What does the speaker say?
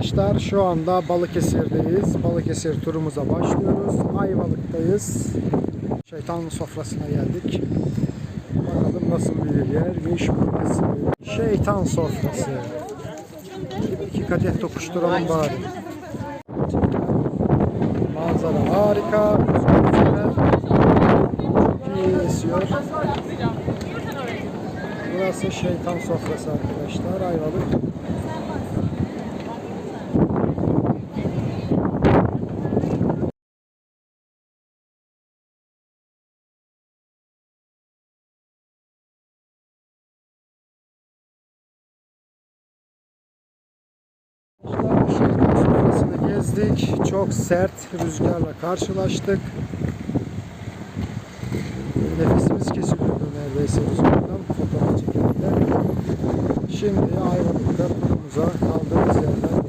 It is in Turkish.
arkadaşlar. Şu anda Balıkesir'deyiz. Balıkesir turumuza başlıyoruz. Ayvalık'tayız. Şeytan sofrasına geldik. Bakalım nasıl bir yermiş burası. Şeytan sofrası. İki kadeh tokuşturalım bari. Manzara harika. Çok iyi esiyor. Burası şeytan sofrası arkadaşlar. Ayvalık. Sofrasını gezdik. Çok sert rüzgarla karşılaştık. Nefesimiz kesiliyordu neredeyse rüzgardan fotoğraf çekiminde. Şimdi Ayvalık'ta turumuza kaldığımız yerden